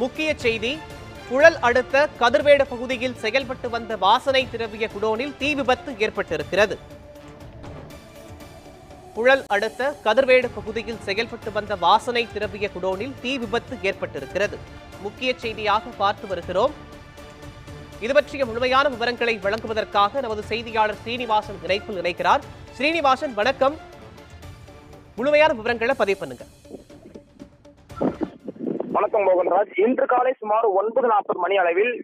முக்கிய செய்தி புழல் அடுத்த கதிர்வேடு பகுதியில் செயல்பட்டு வந்த வாசனை திரவிய குடோனில் தீ விபத்து ஏற்பட்டிருக்கிறது. புழல் அடுத்த கதிர்வேடு பகுதியில் செயல்பட்டு வந்த வாசனை திரவிய குடோனில் தீ விபத்து ஏற்பட்டிருக்கிறது. முக்கிய செய்தியாக பார்த்து வருகிறோம். இது பற்றிய முழுமையான விவரங்களை வழங்குவதற்காக நமது செய்தியாளர் ஸ்ரீனிவாசன் இணைப்பில் இணைக்கிறார் ஸ்ரீனிவாசன் வணக்கம். முழுமையான விவரங்களை பதிவு பண்ணுங்க. வணக்கம் மோகன்ராஜ். இன்று காலை சுமார் ஒன்பது நாற்பது மணி அளவில்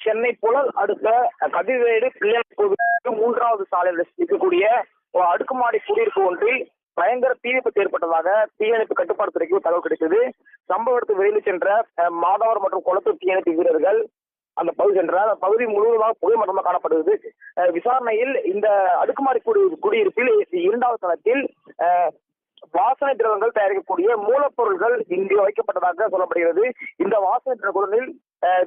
சென்னை புழல் அடுத்த கதிர்வேடு பிள்ளையார் கோவில் மூன்றாவது சாலையில் இருக்கக்கூடிய அடுக்குமாடி குடியிருப்பு ஒன்றில் பயங்கர தீ விபத்து ஏற்பட்டதாக தீயணைப்பு கட்டுப்பாடு துறைக்கு தகவல் கிடைத்தது. சம்பவ இடத்துக்கு வெளியில் சென்ற மாதவர் மற்றும் குளத்தூர் தீயணைப்பு வீரர்கள் அந்த பகுதி சென்றார். அந்த பகுதி முழுவதுமாக புகைமட்டமாக காணப்படுகிறது. அஹ், விசாரணையில் இந்த அடுக்குமாடி குடி குடியிருப்பில் இரண்டாவது தளத்தில் வாசனை திரவங்கள் தயாரிக்கக்கூடிய மூலப்பொருட்கள் இங்கு வைக்கப்பட்டதாக சொல்லப்படுகிறது. இந்த வாசனை திரவங்களில் அஹ்,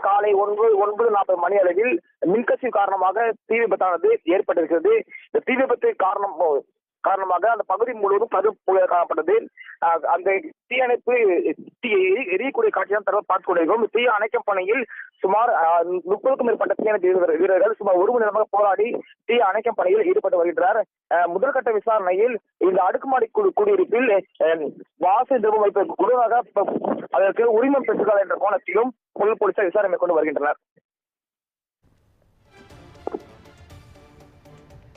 காலை ஒன்பது ஒன்பது நாற்பது மணி அளவில் மின்கசிவு காரணமாக தீ விபத்தானது ஏற்பட்டிருக்கிறது. இந்த தீ விபத்து காரணம் காரணமாக அந்த பகுதி முழுவதும் கரும் காணப்பட்டது. அந்த அந்த தீயணைப்பு தீ எரியக்கூடிய காட்சியாக தரவு பார்த்து கொண்டிருக்கிறோம். தீ அணைக்கும் பணியில் சுமார் முப்பதுக்கும் மேற்பட்ட தீயணைப்பு வீரர்கள் வீரர்கள் சுமார் ஒரு மணி நேரமாக போராடி தீ அணைக்கும் பணியில் ஈடுபட்டு வருகின்றனர் முதற்கட்ட முதல்கட்ட விசாரணையில் இந்த அடுக்குமாடி குடியிருப்பில் அஹ், வாசனை திரவம் வைப்பதற்கு குழுவாக அதற்கு உரிமம் பெற்றுள்ளார் என்ற கோணத்திலும் புலல் போலீசார் விசாரணை மேற்கொண்டு வருகின்றனர்.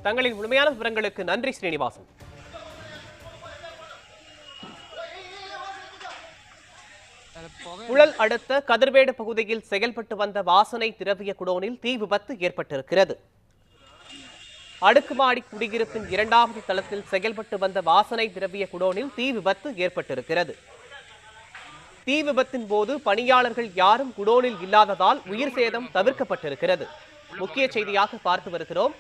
தங்களின் முழுமையான விவரங்களுக்கு நன்றி ஸ்ரீனிவாசன். புழல் அடுத்த கதிர்வேடு பகுதியில் செயல்பட்டு வந்த வாசனை திரவிய குடோனில் தீ விபத்து ஏற்பட்டிருக்கிறது. அடுக்குமாடி குடியிருப்பின் இரண்டாவது தளத்தில் செயல்பட்டு வந்த வாசனை திரவிய குடோனில் தீ விபத்து ஏற்பட்டிருக்கிறது. தீ விபத்தின் போது பணியாளர்கள் யாரும் குடோனில் இல்லாததால் உயிர் சேதம் தவிர்க்கப்பட்டிருக்கிறது. முக்கிய செய்தியாக பார்த்து வருகிறோம்.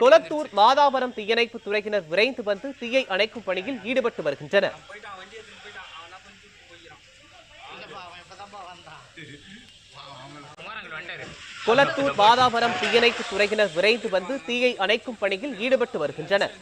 கொளத்தூர் மாதாவரம் தீயணைப்பு துறையினர் விரைந்து வந்து தீயை அணைக்கும் பணியில் ஈடுபட்டு வருகின்றனர். குளத்தூர் பாதாபரம் தீயணைப்பு துறையினர் விரைந்து வந்து தீயை அணைக்கும் பணியில் ஈடுபட்டு வருகின்றனர்.